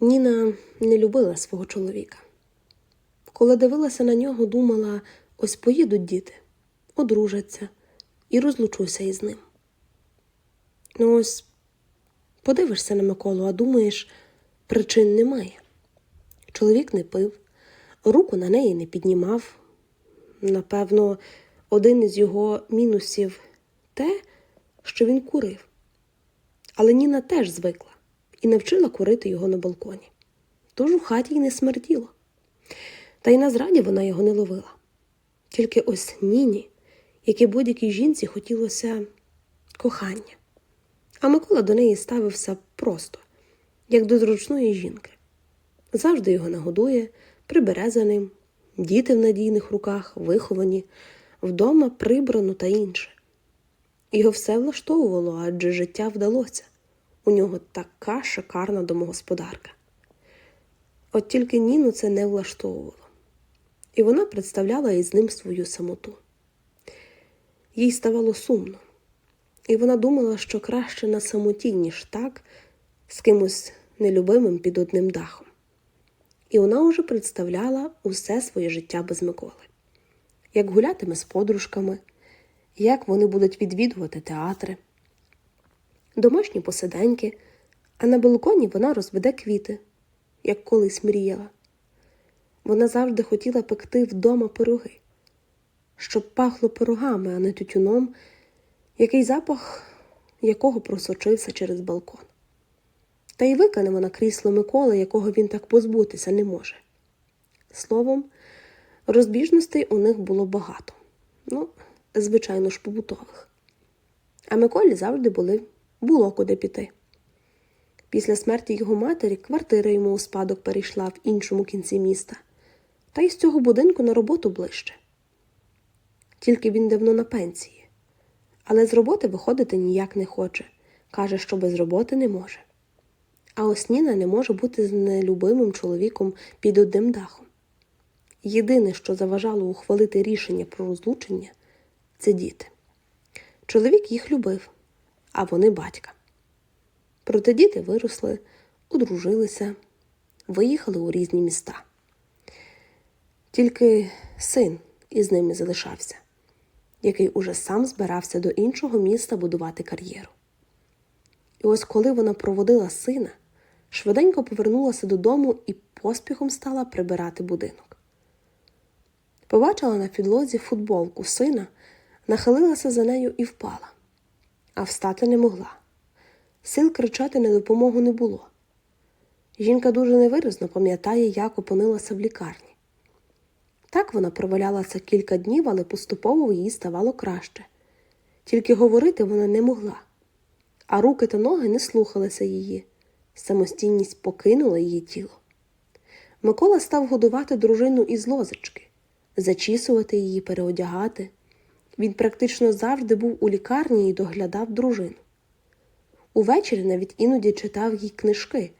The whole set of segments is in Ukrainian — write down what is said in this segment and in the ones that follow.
Ніна не любила свого чоловіка. Коли дивилася на нього, думала, ось поїдуть діти, одружаться і розлучуся із ним. Ну ось подивишся на Миколу, а думаєш, причин немає. Чоловік не пив, руку на неї не піднімав. Напевно, один із його мінусів те, що він курив. Але Ніна теж звикла і навчила курити його на балконі. Тож у хаті й не смерділо. Та й на зраді вона його не ловила. Тільки ось Ніні, як і будь-якій жінці, хотілося кохання. А Микола до неї ставився просто, як до зручної жінки. Завжди його нагодує, прибере за ним, діти в надійних руках, виховані, вдома прибрано та інше. Його все влаштовувало, адже життя вдалося. У нього така шикарна домогосподарка. От тільки Ніну це не влаштовувало, і вона представляла із ним свою самоту. Їй ставало сумно, і вона думала, що краще на самоті, ніж так, з кимось нелюбимим під одним дахом. І вона уже представляла усе своє життя без Миколи, як гулятиме з подружками, як вони будуть відвідувати театри, домашні посиденьки, а на балконі вона розведе квіти, як колись мріяла. Вона завжди хотіла пекти вдома пироги, щоб пахло пирогами, а не тютюном, який запах якого просочився через балкон. Та й викине вона крісло Миколи, якого він так позбутися не може. Словом, розбіжностей у них було багато, ну, звичайно ж, побутових. А Миколі завжди були, було куди піти. Після смерті його матері квартира йому у спадок перейшла в іншому кінці міста, та й з цього будинку на роботу ближче. Тільки він давно на пенсії, але з роботи виходити ніяк не хоче, каже, що без роботи не може. А ось Ніна не може бути з нелюбимим чоловіком під одним дахом. Єдине, що заважало ухвалити рішення про розлучення, це діти. Чоловік їх любив, а вони батька. Проте діти виросли, одружилися, виїхали у різні міста. Тільки син із ними залишався, який уже сам збирався до іншого міста будувати кар'єру. І ось коли вона проводила сина, швиденько повернулася додому і поспіхом стала прибирати будинок. Побачила на підлозі футболку сина, нахилилася за нею і впала, а встати не могла. Сил кричати на допомогу не було. Жінка дуже невиразно пам'ятає, як опинилася в лікарні. Так вона провалялася кілька днів, але поступово їй ставало краще. Тільки говорити вона не могла, а руки та ноги не слухалися її. Самостійність покинула її тіло. Микола став годувати дружину із лозочки, зачісувати її, переодягати. Він практично завжди був у лікарні і доглядав дружину. Увечері навіть іноді читав їй книжки,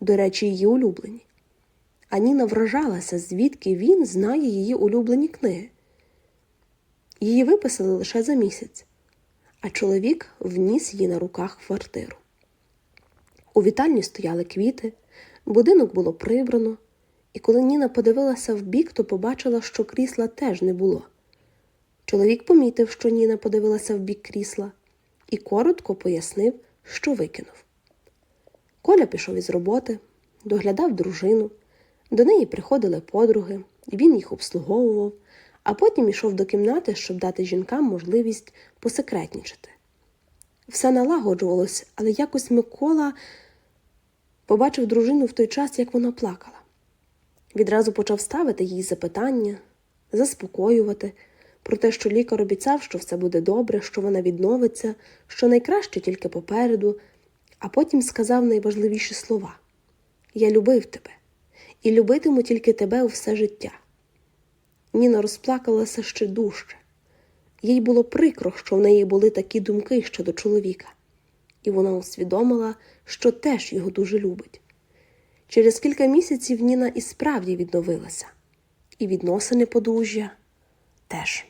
до речі, її улюблені. А Ніна вражалася, звідки він знає її улюблені книги. Її виписали лише за місяць, а чоловік вніс її на руках в квартиру. У вітальні стояли квіти, будинок було прибрано, і коли Ніна подивилася вбік, то побачила, що крісла теж не було. Чоловік помітив, що Ніна подивилася в бік крісла, і коротко пояснив, що викинув. Коля пішов із роботи, доглядав дружину, до неї приходили подруги, він їх обслуговував, а потім йшов до кімнати, щоб дати жінкам можливість посекретнічити. Все налагоджувалось, але якось Микола побачив дружину в той час, як вона плакала. Відразу почав ставити їй запитання, заспокоювати про те, що лікар обіцяв, що все буде добре, що вона відновиться, що найкраще тільки попереду, а потім сказав найважливіші слова Я любив тебе і любитиму тільки тебе у все життя. Ніна розплакалася ще дужче. Їй було прикро, що в неї були такі думки щодо чоловіка, і вона усвідомила, що теж його дуже любить. Через кілька місяців Ніна і справді відновилася, і відносини подружжя теж.